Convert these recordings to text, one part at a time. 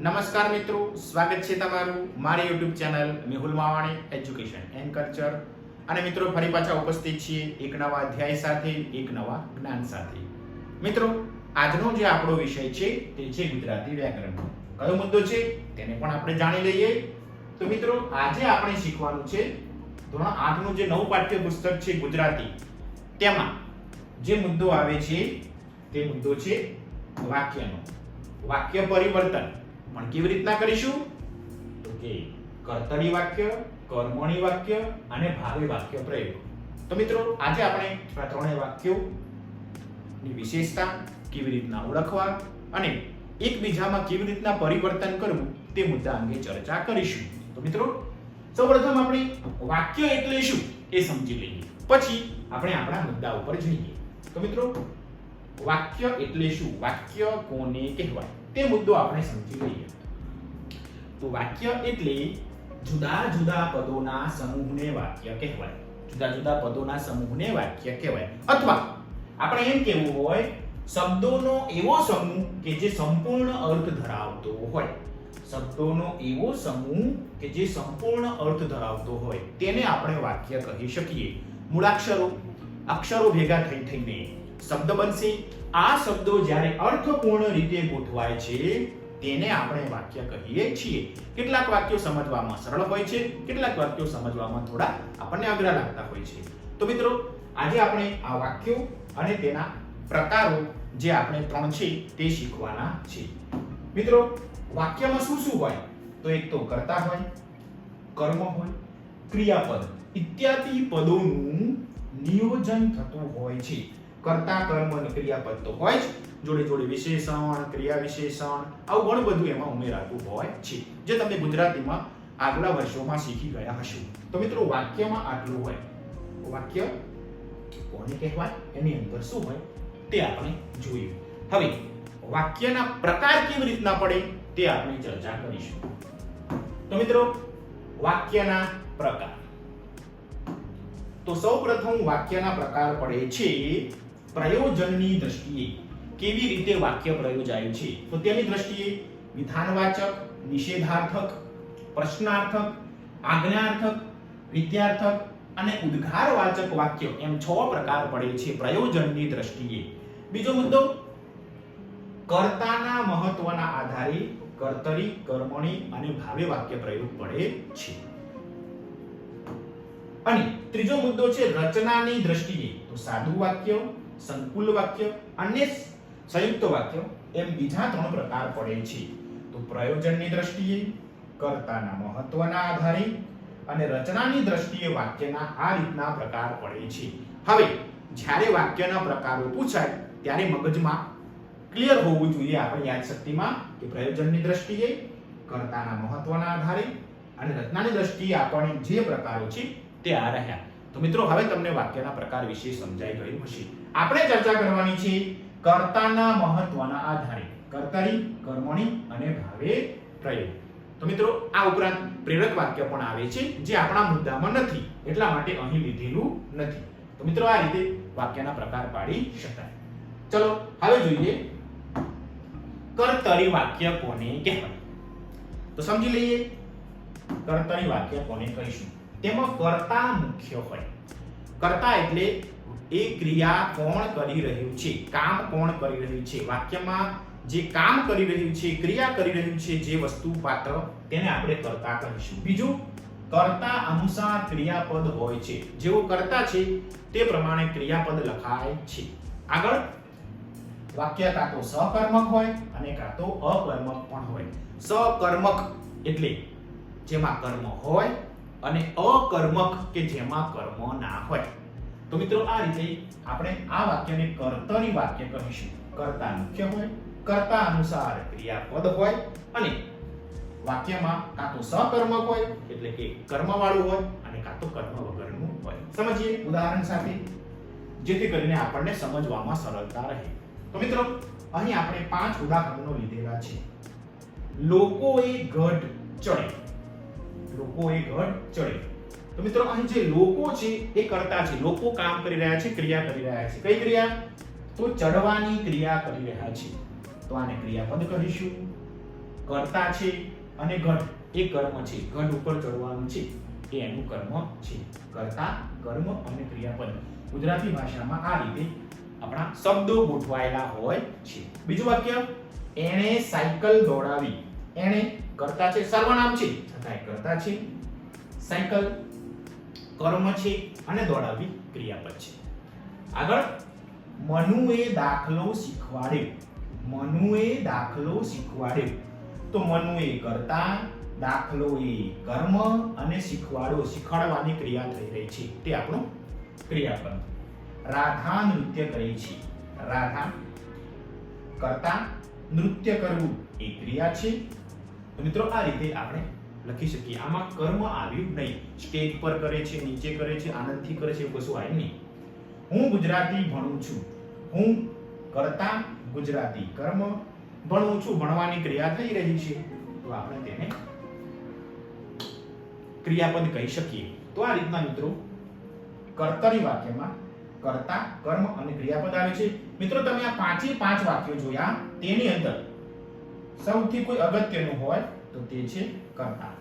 નમસ્કાર મિત્રો, સ્વાગત છે તમારું મારી YouTube channel Mehul Mavani education and culture અને મિત્રો, ફરી પાછા ઉપસ્થિત છીએ એક નવા અધ્યાય સાથે, એક નવા જ્ઞાન સાથે. મિત્રો, આજનો જે આપણો વિષય છે તે છે ગુજરાતી વ્યાકરણ. કયો મુદ્દો છે તેને પણ આપણે જાણી લઈએ. તો મિત્રો, આજે આપણે શીખવાનું છે ધોરણ આઠનું જે નવું પાઠ્ય પુસ્તક છે ગુજરાતી, તેમાં જે મુદ્દો આવે છે તે મુદ્દો છે વાક્યનો. વાક્ય પરિવર્તન. પણ કેવી રીતના કરીશું? તો કે કર્તરી વાક્ય કર્મણી વાક્ય અને ભાવે વાક્ય પ્રયોગ. તો મિત્રો, આજે આપણે આ ત્રણેય વાક્યો ની વિશેષતા કેવી રીતના ઓળખવા અને એકબીજામાં કેવી રીતના પરિવર્તન કરવું તે મુદ્દા અંગે ચર્ચા કરીશું. તો મિત્રો, સૌપ્રથમ આપણે વાક્ય એટલે શું એ સમજી લઈએ. પછી આપણે આપણા મુદ્દા ઉપર જઈએ. તો મિત્રો, વાક્ય એટલે શું? વાક્ય કોને કહેવાય? તે મુદ્દો આપણે સમજી લઈએ. તો વાક્ય એટલે જુદા જુદા પદોના સમૂહને વાક્ય કહેવાય. જુદા જુદા પદોના સમૂહને વાક્ય કહેવાય. અથવા આપણે એમ કહેવું હોય, શબ્દોનો એવો સમૂહ કે જે સંપૂર્ણ અર્થ ધરાવતો હોય. શબ્દોનો એવો સમૂહ કે જે સંપૂર્ણ અર્થ ધરાવતો હોય. તેને આપણે વાક્ય કહી શકીએ. મૂળાક્ષરો, અક્ષરો ભેગા થઈ થઈને શબ્દ બનશે. આ શબ્દો જ્યારે અર્થપૂર્ણ રીતે ગોઠવાય છે, તેને આપણે વાક્ય કહીએ છીએ. કેટલાક વાક્યો સમજવામાં સરળ હોય છે, કેટલાક વાક્યો સમજવામાં થોડા આપણને અઘરા લાગતા હોય છે. તો મિત્રો, આજે આપણે આ વાક્યો અને તેના પ્રકારો જે આપણે ત્રણ છે, તે શીખવાના છે. મિત્રો, વાક્યમાં શું શું હોય? તો એક તો કર્તા હોય, કર્મ હોય, ક્રિયાપદ. ઇત્યાદિ પદોનું નિયોજન થતું હોય છે. કર્તા કર્મ અને ક્રિયાપદ તો હોય જ. જોડે જોડે વિશેષણ ક્રિયા વિશેષણ આવું ઘણું બધું એમાં ઉમેરાતું હોય છે. જે તમે ગુજરાતીમાં આગલા વર્ષોમાં શીખી ગયા હશો. તો મિત્રો વાક્યમાં આટલું હોય. વાક્ય કોને કહેવાય? એની અંદર શું હોય? તે આપણે જોયું હવે વાક્યના પ્રકાર કેવી રીતના પડે તે આપણે ચર્ચા કરીશું. તો મિત્રો, વાક્યના પ્રકાર. તો સૌપ્રથમ વાક્યના પ્રકાર પડે છે પ્રયોજનની દ્રષ્ટિએ કેવી રીતે વાક્ય પ્રયોજાયું છે? તો તેની દ્રષ્ટિએ વિધાનવાચક, નિષેધાર્થક, પ્રશ્નાર્થક, આજ્ઞાર્થક, વિદ્યાર્થક અને ઉદ્ગારવાચક વાક્ય એમ છ પ્રકાર પડે છે પ્રયોજનની દ્રષ્ટિએ. બીજો મુદ્દો, કર્તાના મહત્વના આધારે કર્તરી, કર્મણી અને ભાવે વાક્ય પ્રયોગ પડે છે. અને ત્રીજો મુદ્દો છે રચનાની દ્રષ્ટિએ. તો સાધુ વાક્ય સંકુલ વાક્ય અને સંયુક્ત વાક્ય એમ બીજા ત્રણ પ્રકાર પડે છે. તો પ્રયોજનની દ્રષ્ટિએ, કર્તાના મહત્વના આધારે અને રચનાની દ્રષ્ટિએ વાક્યના આ રીતના પ્રકાર પડે છે. હવે, જ્યારે વાક્યના પ્રકારો પૂછાય, ત્યારે મગજમાં ક્લિયર હોવું જોઈએ આપણી યાદશક્તિમાં કે પ્રયોજનની દ્રષ્ટિએ, કર્તાના મહત્વના આધારે અને રચનાની દ્રષ્ટિએ આપણને જે પ્રકારો છે તે આ રહ્યા. તો મિત્રો, હવે તમને વાક્યના પ્રકાર વિશે સમજાઈ ગયું હશે. આપણે ચર્ચા કરવાની છે કર્તાના મહત્વના આધારે. કર્તરી, કર્મણી અને ભાવે પ્રયોગ. તો મિત્રો, આ ઉપરાંત પ્રેરક વાક્ય પણ આવે છે જે આપણા મુદ્દામાં નથી, એટલા માટે અહીં લીધેલું નથી. તો મિત્રો, આ રીતે વાક્યના પ્રકાર પાડી શકાય. ચલો, હવે જોઈએ. કર્તરી વાક્ય કોને કહેવાય? તો સમજી લઈએ. કર્તરી વાક્ય કોને કહીશું? તેમાં કર્તા મુખ્ય હોય. કર્તા એટલે એ ક્રિયા કોણ કરી રહ્યું છે? કામ કોણ કરી રહ્યું છે? વાક્યમાં જે કામ કરી રહ્યું છે, ક્રિયા કરી રહ્યું છે, જે વસ્તુ પાત્ર તેને આપણે કર્તા કહીશું. બીજું, કર્તા અનુસાર ક્રિયાપદ હોય છે. જેવો કર્તા છે, તે પ્રમાણે ક્રિયાપદ લખાય છે. આગળ, વાક્ય કાં તો સકર્મક હોય અને કાં તો અકર્મક પણ હોય. સકર્મક એટલે જેમાં કર્મ હોય અને અકર્મક કે જેમાં કર્મ ના હોય. તો મિત્રો આ રીતે આપણે આ વાક્યને કર્તરી વાક્ય કહીશું. કર્તા મુખ્ય હોય, કર્તા અનુસાર ક્રિયાપદ હોય અને વાક્યમાં કાં તો સકર્મક હોય, એટલે કે કર્મવાળું હોય અને કાં તો કર્મ વગરનું હોય. સમજીએ ઉદાહરણ સાથે, જેથી કરીને આપણને સમજવામાં સરળતા રહે. તો મિત્રો, અહીં આપણે પાંચ ઉદાહરણો લીધેલા છે. લોકોએ ગઢ ચડે. લોકોએ ગઢ ચડે. તો મિત્રો, અહીં જે લોકો છે, એ કરતા છે. લોકો કામ કરી રહ્યા છે, ક્રિયા કરી રહ્યા છે. કઈ ક્રિયા? તો ચડવાની ક્રિયા કરી રહ્યા છે. તો આને ક્રિયાપદ કહીશું. કરતા છે અને ઘટ એ કર્મ છે. ઘટ ઉપર ચડવાનું છે. એ એનું કર્મ છે. કરતા, કર્મ અને ક્રિયાપદ. ગુજરાતી ભાષામાં આ રીતે આપણા શબ્દો ગોઠવાયેલા હોય છે. બીજું વાક્ય, એણે સાયકલ દોડાવી. એણે કરતા છે. સર્વનામ છે. છતાંય કરતા છે. સાયકલ કર્મ છે અને દોડાવવી ક્રિયાપદ છે. આગળ. મનુએ દાખલો શીખવાડ્યો. મનુએ દાખલો શીખવાડ્યો. તો મનુએ કરતા દાખલો એ કર્મ અને શીખવાડો શીખવાડવાની ક્રિયા થઈ રહી છે. તે આપણું ક્રિયાપદ. રાધા નૃત્ય કરે છે. રાધા કરતા નૃત્ય કરવું એ ક્રિયા છે. તો મિત્રો, આ રીતે આપણે લખી શકીએ. આમાં કર્મ આવ્યું નહીં. સ્ટેજ પર કરે છે, નીચે કરે છે, આનંદથી કરે છે કશું આવ્યું નહીં. હું ગુજરાતી ભણું છું. હું કરતા ગુજરાતી કર્મ ભણું છું. ભણવાની ક્રિયા થઈ રહી છે. તો આપણે તેને ક્રિયાપદ કહી શકીએ. તો આ રીતના મિત્રો કર્તરી વાક્યમાં કર્તા કર્મ અને ક્રિયાપદ આવે છે. મિત્રો, તમે આ પાંચે પાંચ વાક્યો જોયા, તેની અંદર સૌથી કોઈ અગત્યનું હોય તો તે છે કર્તા.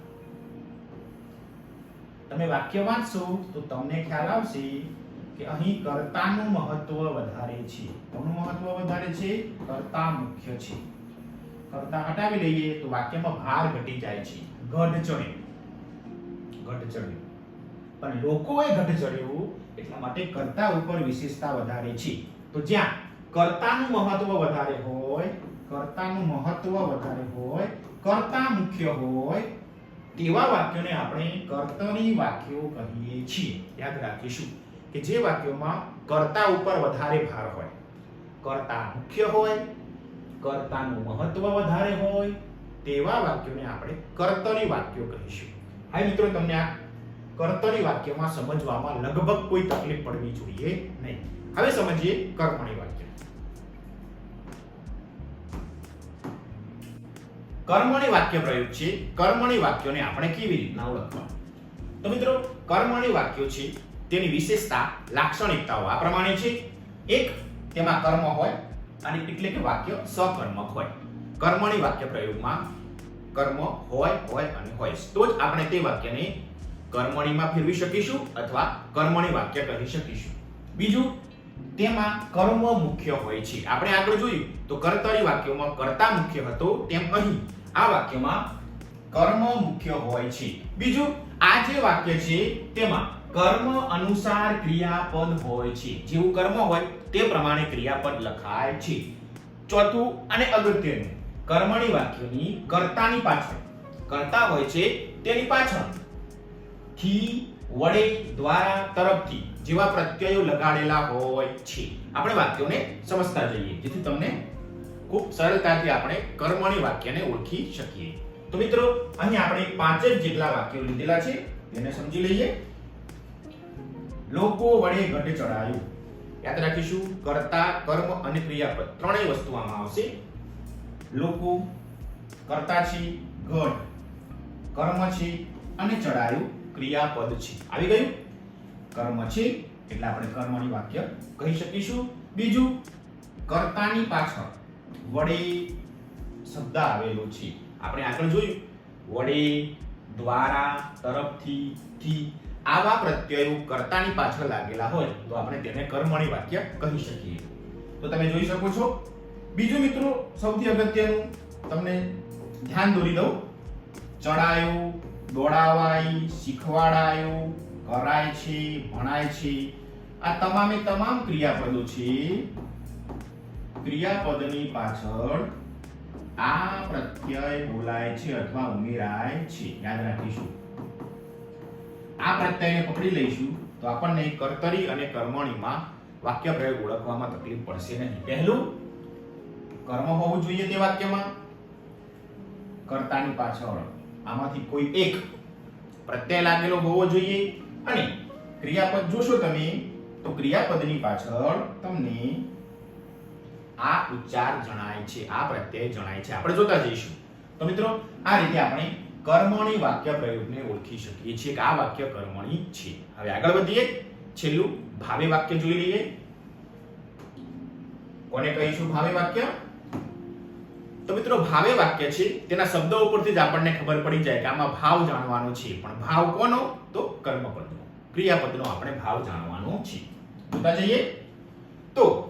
તમે વાક્ય વાંચશો તો તમને ખ્યાલ આવશે કે અહીં કર્તાનું મહત્વ વધારે છે. કોનું મહત્વ વધારે છે? કર્તા મુખ્ય છે. કર્તા હટાવી લઈએ તો વાક્યમાં ભાર ઘટી જાય છે. ગઢ ચડે ગઢ ચડ્યું પણ લોકોએ ગઢ ચડ્યું એટલા માટે કર્તા ઉપર વિશેષતા વધારે છે. તો જ્યાં કર્તાનું મહત્વ વધારે હોય કર્તાનું મહત્વ વધારે હોય, કર્તા મુખ્ય હોય તેવા વાક્યોને આપણે કર્તરી વાક્યો કહીએ છીએ. યાદ રાખીશું કે જે વાક્યોમાં કર્તા ઉપર વધારે ભાર હોય. કર્તા મુખ્ય હોય, કર્તાનું મહત્વ વધારે હોય, તેવા વાક્યોને આપણે કર્તરી વાક્યો કહીશું. હા મિત્રો, તમને આ કર્તરી વાક્યમાં સમજવામાં લગભગ કોઈ તકલીફ પડવી જોઈએ નહીં. હવે સમજીએ કર્મણી વાક્ય. કર્મણી વાક્ય પ્રયોગ છે કર્મણી વાક્યોને આપણે કેવી રીતના ઓળખવા? તો મિત્રો કર્મણી વાક્યો છે, તેની વિશેષતા, લાક્ષણિકતાઓ આ પ્રમાણે છે. એક, તેમાં કર્મ હોય અને એટલે કે વાક્ય સકર્મક હોય. કર્મણી વાક્ય પ્રયોગમાં કર્મ હોય હોય અને હોય. તો જ આપણે તે વાક્યને કર્મણીમાં ફેરવી શકીશું અથવા કર્મણી વાક્ય કહી શકીશું. બીજું, તેમાં કર્મ મુખ્ય હોય છે. આપણે આગળ જોયું, તો કર્તરી વાક્યોમાં કર્તા મુખ્ય હતો તેમ અહીં. આ વાક્યમાં કર્મ મુખ્ય હોય છે. બીજું, આ જે વાક્ય છે, તેમાં કર્મ અનુસાર ક્રિયાપદ હોય છે. જેવું કર્મ હોય, તે પ્રમાણે ક્રિયાપદ લખાય છે. ચોથું અને અગત્યનું કર્મણી વાક્યની કર્તાની પાછળ. કર્તા હોય છે તેની પાછળ. થી વડે દ્વારા તરફથી જેવા પ્રત્યયો લગાડેલા હોય છે. આપણે વાક્યોને સમજતા જઈએ. જેથી તમને ખૂબ સરળતાથી આપણે કર્મણી વાક્યને ઓળખી શકીએ. તો મિત્રો અહીં આપણે પાંચ જ જેટલા વાક્યો લીધેલા છે, તેને સમજી લઈએ. લોકો વડે ગઢ ચડાયું યાદ રાખીશું, કર્તા, કર્મ અને ક્રિયાપદ ત્રણેય વસ્તુ આમાં આવશે. લોકો કર્તા છે ગઢ કર્મ છે અને ચડાયું ક્રિયાપદ છે. આવી ગયું? કર્મ છે એટલે આપણે કર્મની વાક્ય કહી શકીશું. બીજું, કર્તાની પાછળ. વડે શબ્દ આવેલો છે. આપણે આગળ જોયું. વડે દ્વારા તરફથી થી આવા પ્રત્યયો કર્તાની પાછળ લાગેલા હોય, તો આપણે તેને કર્મણી વાક્ય કહી શકીએ. તો તમે જોઈ શકો છો. બીજું મિત્રો, સૌથી અગત્યનું, તમને ધ્યાન દોરી દઉં. ચડાયો દોડાવાય શીખવાડાયો, કરાય છે, ભણાય છે. આ તમામે તમામ ક્રિયાપદો છે ક્રિયાપદની પાછળ આ પ્રત્યય બોલાય છે અથવા ઉમેરાય છે. યાદ રાખીશું. આ પ્રત્યયને પકડી લઈશું તો આપણને કર્તરી અને કર્મણીમાં વાક્ય પ્રયોગ ઓળખવામાં તકલીફ પડશે નહીં. પહેલું, કર્મ હોવું જોઈએ તે વાક્યમાં. કર્તાની પાછળ આમાંથી કોઈ એક પ્રત્યય લાગેલો હોવો જોઈએ. અને ક્રિયાપદ જોશો તમે, તો ક્રિયાપદની પાછળ તમને આ ઉચ્ચાર જણાય છે, આ પ્રત્યય જણાય છે. આપણે જોતા જઈશું. તો મિત્રો, આ રીતે આપણે કર્મણી વાક્ય પ્રયોગને ઓળખી શકીએ છીએ કે આ વાક્ય કર્મણી છે. હવે આગળ વધીએ. છેલ્લું ભાવે વાક્ય જોઈ લઈએ. કોને કહીશું ભાવે વાક્ય? તો મિત્રો, ભાવે વાક્ય છે, તેના શબ્દો ઉપરથી જ આપણને ખબર પડી જાય કે આમાં ભાવ જાણવાનો છે. પણ ભાવ કોનો? તો કર્મપદનો. ક્રિયાપદનો આપણે ભાવ જાણવાનો છે. જોતા જઈએ. તો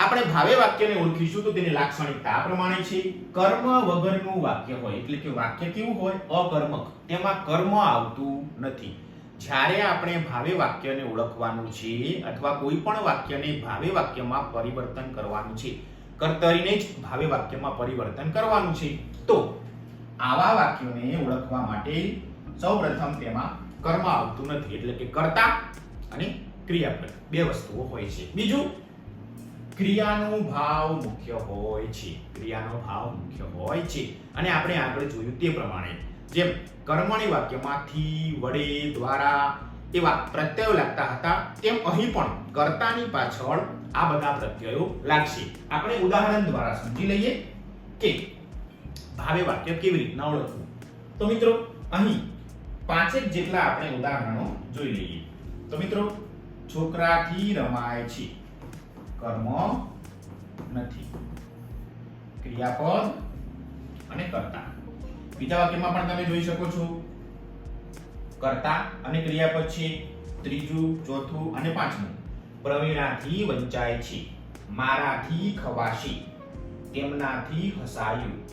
આપણે ભાવે વાક્યને ઓળખીશું તો તેની લાક્ષણિકતા પ્રમાણે છે. કર્મ વગરનું વાક્ય હોય એટલે કે વાક્ય કેવું હોય? અકર્મક. તેમાં કર્મ આવતું નથી. જ્યારે આપણે ભાવે વાક્યને ઓળખવાનું છે અથવા કોઈ પણ વાક્યને ભાવે વાક્યમાં પરિવર્તન કરવાનું છે, કર્તરીને જ ભાવે વાક્યમાં પરિવર્તન કરવાનું છે, તો આવા વાક્યોને ઓળખવા માટે સૌપ્રથમ તેમાં કર્મ આવતું નથી. એટલે કે કર્તા અને ક્રિયાપદ. બે વસ્તુઓ હોય છે. બીજું ક્રિયાનો ભાવ મુખ્ય હોય છે. ક્રિયાનો ભાવ મુખ્ય હોય છે. અને આપણે આગળ જોયું તે પ્રમાણે જેમ કર્મણી વાક્યમાંથી વડે દ્વારા એવા પ્રત્યયો લાગતા હતા, તેમ અહીં પણ કર્તાની પાછળ આ બધા પ્રત્યયો લાગશે. આપણે ઉદાહરણ દ્વારા સમજી લઈએ કે ભાવે વાક્ય કેવી રીતના ઓળખવું. તો મિત્રો, અહીં પાંચેક જેટલા આપણે ઉદાહરણો જોઈ લઈએ. તો મિત્રો, છોકરાથી રમાય છે. કર્મ નથી. ક્રિયાપદ અને કર્તા. બીજા વાક્યમાં પણ તમે જોઈ શકો છો. કર્તા અને ક્રિયાપદ છે. ત્રીજું, ચોથું અને પાંચમું. પ્રવીણાથી વંચાય છે. મારાથી ખવાશે. તેમનાથી હસાયું.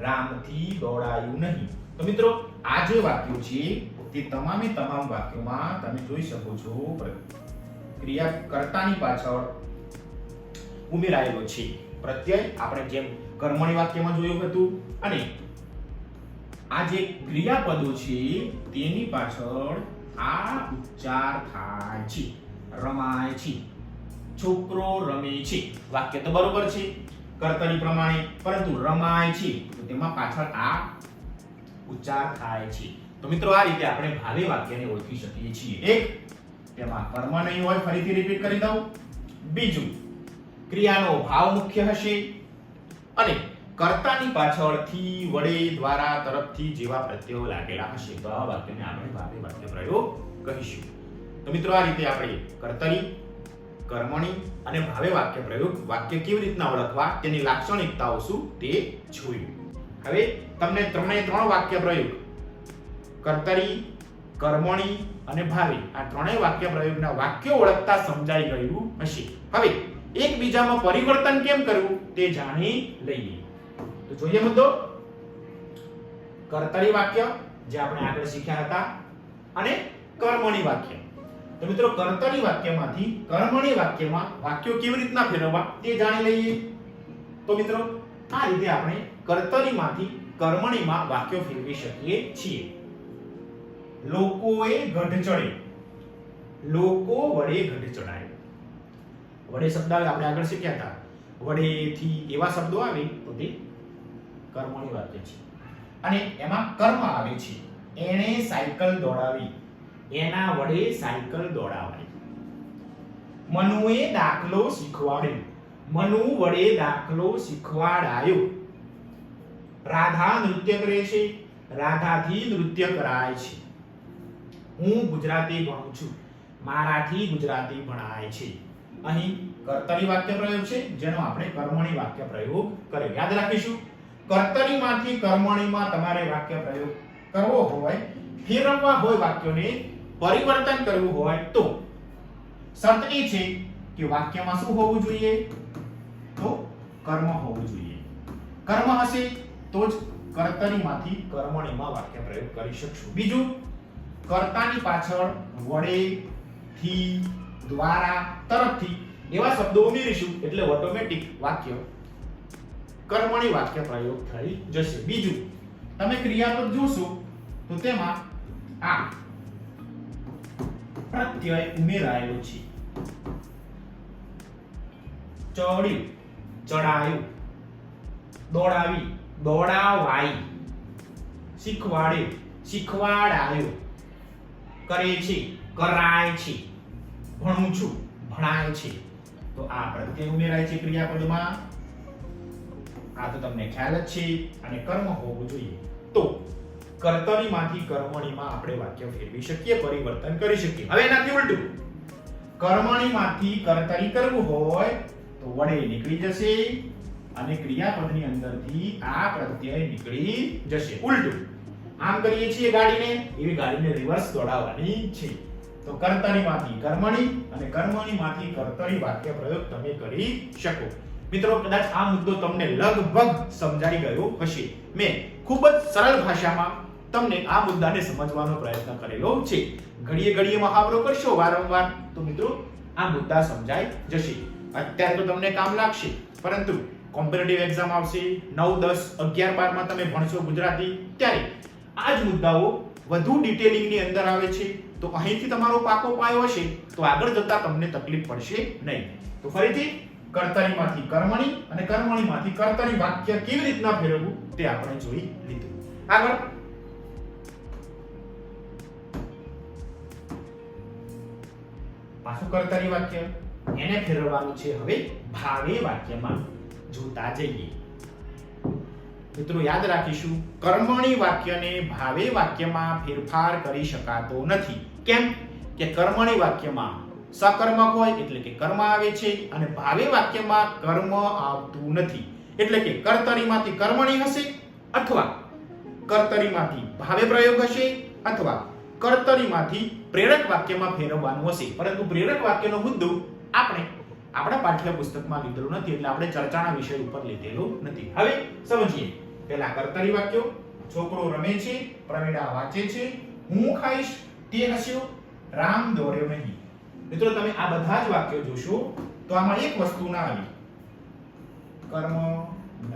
રામથી દોડાયું નહીં. તો મિત્રો, આ જે વાક્યો છે, તે તમામે તમામ વાક્યોમાં તમે જોઈ શકો છો ક્રિયા કર્તાની પાછળ ઉમેરાયેલો છે. પ્રત્યય આપણે જેમ કર્મણી વાક્યમાં જોયું હતું અને આ જે ક્રિયાપદો છે, તેની પાછળ આ ઉચ્ચાર થાય છે. રમાય છે. છોકરો રમે છે. વાક્ય તો બરોબર છે, કર્તરી પ્રમાણે, પરંતુ રમાય છે. તો તેમાં પાછળ આ ઉચ્ચાર થાય છે. તો મિત્રો, આ રીતે આપણે ભાવે વાક્યને ઓળખી શકીએ છીએ. એક, તેમાં કર્મ નહીં હોય, ફરીથી રિપીટ કરી દઉં. બીજું ક્રિયાનો ભાવ મુખ્ય હશે. અને કર્તાની પાછળથી વડે દ્વારા તરફથી જેવા પ્રત્યયો લાગેલા હશે. તો આ વાક્યને આપણે ભાવે વાક્ય પ્રયોગ કહીશું. તો મિત્રો આ રીતે આપણે કર્તરી, કર્મણી અને ભાવે વાક્ય પ્રયોગ વાક્ય કેવી રીતના ઓળખવા તેની લાક્ષણિકતાઓ શું તે જોયું. હવે તમને ત્રણે ત્રણ વાક્ય પ્રયોગ. કર્તરી, કર્મણી અને ભાવે આ ત્રણેય વાક્ય પ્રયોગના વાક્યો ઓળખતા સમજાઈ ગયું હશે. હવે એકબીજામાં પરિવર્તન કેમ કરવું તે જાણી લઈએ. તો જોઈએ મુદ્દો. કર્તરી વાક્ય, જે આપણે આગળ શીખ્યા હતા, અને કર્મણી વાક્ય. તો મિત્રો, કર્તરી વાક્યમાંથી કર્મણી વાક્યમાં વાક્યો કેવી રીતના ફેરવવા તે જાણી લઈએ. તો મિત્રો, આ રીતે આપણે કર્તરીમાંથી કર્મણીમાં વાક્યો ફેરવી શકીએ છીએ. લોકોએ ગઢ ચડે. લોકો વડે ગઢ ચડાય. વડે શબ્દ આપણે આગળ શીખ્યા હતા. વડેથી એવા શબ્દો આવે તો તે કર્મોની વાત છે. અને એમાં કર્મ આવે છે. એણે સાયકલ દોડાવી. એના વડે સાયકલ દોડાવાય. મનુએ દાખલો શીખવાડ્યો. મનુ વડે દાખલો શીખવાડાયો. રાધા નૃત્ય કરે છે. રાધાથી નૃત્ય કરાય છે. હું ગુજરાતી ભણું છું. મારાથી ગુજરાતી ભણાય છે. અહીં કર્તરી વાક્ય પ્રયોગ છે, જેનો આપણે કર્મણી વાક્ય પ્રયોગ કર્યો. યાદ રાખીશું, કર્તરીમાંથી કર્મણીમાં તમારે વાક્ય પ્રયોગ કરવો હોય, ફેરવવા હોય વાક્યોને પરિવર્તન કરવું હોય તો, શરત એ છે કે વાક્યમાં શું હોવું જોઈએ? તો કર્મ હોવું જોઈએ. કર્મ હશે તો જ કર્તરીમાંથી કર્મણીમાં વાક્ય પ્રયોગ કરી શકશું. બીજું, કર્તાની પાછળ વડે થી દ્વારા તરફથી એવા શબ્દો ઉમેરીશું એટલે ઓટોમેટિક વાક્ય, કર્મણી વાક્ય પ્રયોગ થઈ જશે. બીજું, તમે ક્રિયાપદ જોશો તો તેમાં આ પ્રત્યય ઉમેરાયેલો છે. ચડ્યું ચડાયું, દોડાવી, દોડાવાઈ શીખવાડ્યું શીખવાડાયો, કરે છે, કરાય છે. ભણું છું, ભણાય છે. તો આ પ્રત્યય ઉમેરાય છે ક્રિયાપદમાં. આ તો તમને ખ્યાલ જ છે અને કર્મ હોવું જોઈએ. તો કર્તરીમાંથી કર્મણીમાં આપણે વાક્ય ફેરવી શકીએ, પરિવર્તન કરી શકીએ. હવે એનાથી ઉલટું. કર્મણીમાંથી કર્તરી કરવું હોય તો વડે નીકળી જશે અને ક્રિયાપદની અંદરથી આ પ્રત્યય નીકળી જશે. ઉલટું. આમ કરીએ છીએ ગાડીને. એવી ગાડીને રિવર્સ દોડાવવાની છે. તો કર્તરીમાંથી કર્મણી અને કર્મણીમાંથી કર્તરી વાક્ય પ્રયોગ તમે કરી શકો. મિત્રો, કદાચ આ મુદ્દો તમને લગભગ સમજાઈ ગયો હશે. મેં ખૂબ જ સરળ ભાષામાં તમને આ મુદ્દાને સમજવાનો પ્રયત્ન કરેલો છે. ઘડીએ ઘડીએ મહાવરો કરશો વારંવાર. તો મિત્રો, આ મુદ્દા સમજાઈ જશે. અત્યારે તો તમને કામ લાગશે. પરંતુ કોમ્પિટિટિવ એક્ઝામ આવશે. નવ, દસ, અગિયાર, બારમાં તમે ભણશો ગુજરાતી. ત્યારે આ જ મુદ્દાઓ વધુ ડિટેલિંગની અંદર આવે છે. તો અહીંથી તમારો પાકો પાયો હશે, તો આગળ જતા તમને તકલીફ પડશે નહીં. તો ફરીથી કર્તરીમાંથી કર્મણી અને કર્મણીમાંથી કર્તરી વાક્ય કેવી રીતના ફેરવવું તે આપણે જોઈ લીધું. આગળ. પાછું કર્તરી વાક્ય. એને ફેરવવાનું છે હવે ભાવે વાક્યમાં. જોતા જઈએ. મિત્રો, યાદ રાખીશું, કર્મણી વાક્યને ભાવે વાક્યમાં ફેરફાર કરી શકાતો નથી. કેમ? કે કર્મણી વાક્યમાં સકર્મક હોય એટલે કે કર્મ આવે છે અને ભાવે વાક્યમાં કર્મ આવતું નથી. એટલે કે કર્તરીમાંથી કર્મણી હશે અથવા કર્તરીમાંથી ભાવે પ્રયોગ હશે અથવા કર્તરીમાંથી પ્રેરક વાક્યમાં ફેરવવાનું હશે. પરંતુ પ્રેરક વાક્યનો મુદ્દો આપણે આપણા પાઠ્યપુસ્તકમાં લીધેલું નથી એટલે આપણે ચર્ચાના વિષય ઉપર લીધેલો નથી. હવે સમજીએ. પહેલા કર્તરી વાક્યો, છોકરો રમે છે, પ્રવીણા વાંચે છે, હું ખાઈશ, તે હસ્યો, રામ દોડ્યો નહીં. મિત્રો, તમે આ બધા જ વાક્યો જોશો, તો આમાં એક વસ્તુ ના આવી. કર્મ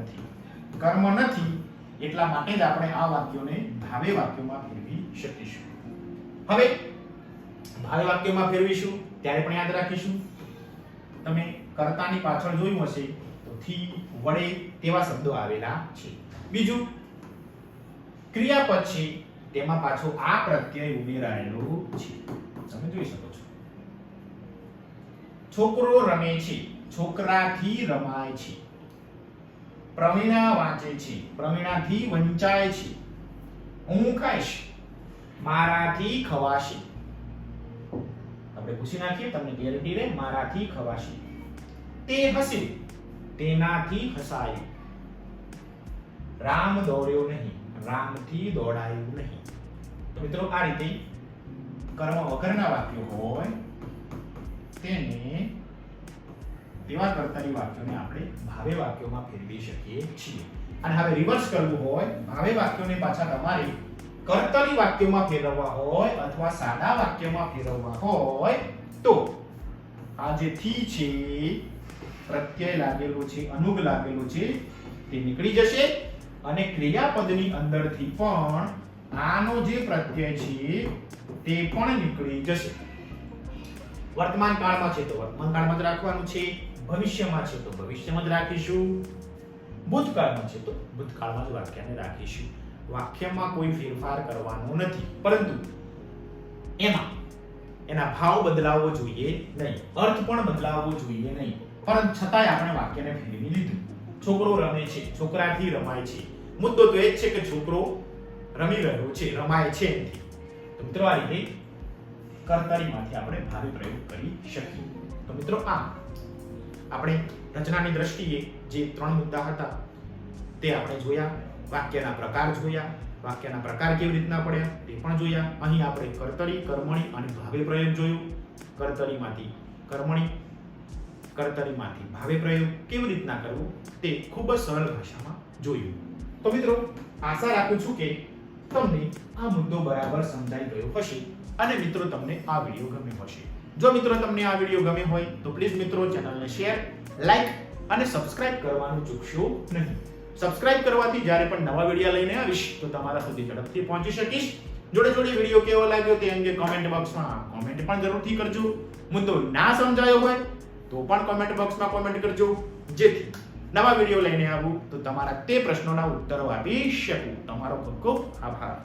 નથી. કર્મ નથી એટલા માટે જ આપણે આ વાક્યોને ભાવે વાક્યોમાં ફેરવી શકીશું. હવે, ભાવે વાક્યોમાં ફેરવીશું, ત્યારે પણ યાદ રાખીશું. તમે કર્તાની પાછળ જોયું હશે, તો થી વડે તેવા શબ્દો આવેલા છે. બીજું ક્રિયાપદ છે તેમાં પાછો આ પ્રત્યય ઉમેરાયેલો છે. તમે જોઈ શકો છો. છોકરો રમે છે, છોકરાથી રમાય છે. પ્રવીણા વાંચે છે, પ્રવીણાથી વંચાય છે. હું ખાઈશ, મારાથી ખવાશે. આપણે પૂછી નાખીએ, તમને ગેરંટી રહે, મારાથી ખવાશે. તે હશે તેનાથી હસાય. રામ દોડ્યો નહીં, રામથી દોડાયું નહીં. તો મિત્રો, આ રીતે કર્મ વગરના વાક્યો હોય, તેને તેવા કર્તાની વાક્યોને આપણે ભાવે વાક્યોમાં ફેરવી શકીએ છીએ. અને હવે રિવર્સ કરવું હોય, ભાવે વાક્યોને પાછા તમારે કર્તરી વાક્યોમાં ફેરવવા હોય અથવા સાદા વાક્યમાં ફેરવવા હોય, તો આ જે થી છે, પ્રત્યય લાગેલો છે, અનુગ લાગેલો છે, તે નીકળી જશે. અને ક્રિયાપદની અંદરથી પણ આનો જે પ્રત્યય છે તે પણ નીકળી જશે. વર્તમાન કાળમાં છે તો વર્તમાન કાળમાં જ રાખવાનું છે, ભવિષ્યમાં છે તો ભવિષ્યમાં જ રાખીશું. ભૂતકાળમાં છે તો ભૂતકાળમાં જ વાક્યને રાખીશું. વાક્યમાં કોઈ ફેરફાર કરવાનો નથી, પરંતુ એમાં એના ભાવ બદલાવવો જોઈએ નહીં, અર્થ પણ બદલાવવો જોઈએ નહીં. પરંતુ છતાંય આપણે વાક્યને ફેરવી લીધું. છોકરો રમે છે, છોકરાથી રમાય છે. મુદ્દો તો એ જ છે કે છોકરો રમી રહ્યો છે, રમાય છે એમથી તો મિત્રો આ રીતે કર્તરીમાંથી આપણે ભાવે પ્રયોગ કરી શકીએ. તો મિત્રો આ આપણે રચનાની દ્રષ્ટિએ જે ત્રણ મુદ્દા હતા, તે આપણે જોયા. વાક્યના પ્રકાર જોયા. વાક્યના પ્રકાર કેવી રીતના પડ્યા, તે પણ જોયા. અહીં આપણે કર્તરી, કર્મણી અને ભાવે પ્રયોગ જોયું. કર્તરીમાંથી કર્મણી, કર્તરીમાંથી ભાવે પ્રયોગ કેવી રીતના કરવું, તે ખૂબ જ સરળ ભાષામાં જોયું. તો મિત્રો, આશા રાખું છું કે તમને આ મુદ્દો બરાબર સમજાઈ ગયો હશે અને મિત્રો, તમને આ વીડિયો ગમ્યો હશે. જો મિત્રો, તમને આ વીડિયો ગમ્યો હોય, તો પ્લીઝ મિત્રો, ચેનલને શેર, લાઈક અને સબસ્ક્રાઇબ કરવાનું ચૂકશો નહીં. સબસ્ક્રાઇબ કરવાથી જ્યારે પણ નવા વીડિયો લઈને આવીશ, તો તમારા સુધી ઝડપથી પહોંચી શકીશ. જોડે જોડે વીડિયો કેવો લાગ્યો તે અંગે કોમેન્ટ બોક્સમાં કોમેન્ટ પણ જરૂરથી કરજો. મુદ્દો ના સમજાયો હોય, તો પણ કોમેન્ટ બોક્સમાં કોમેન્ટ કરજો. જેથી નવા વીડિયો લઈને આવું તો તમારા તે પ્રશ્નોના ઉત્તરો આપી શકું. તમારો ખૂબ ખૂબ આભાર.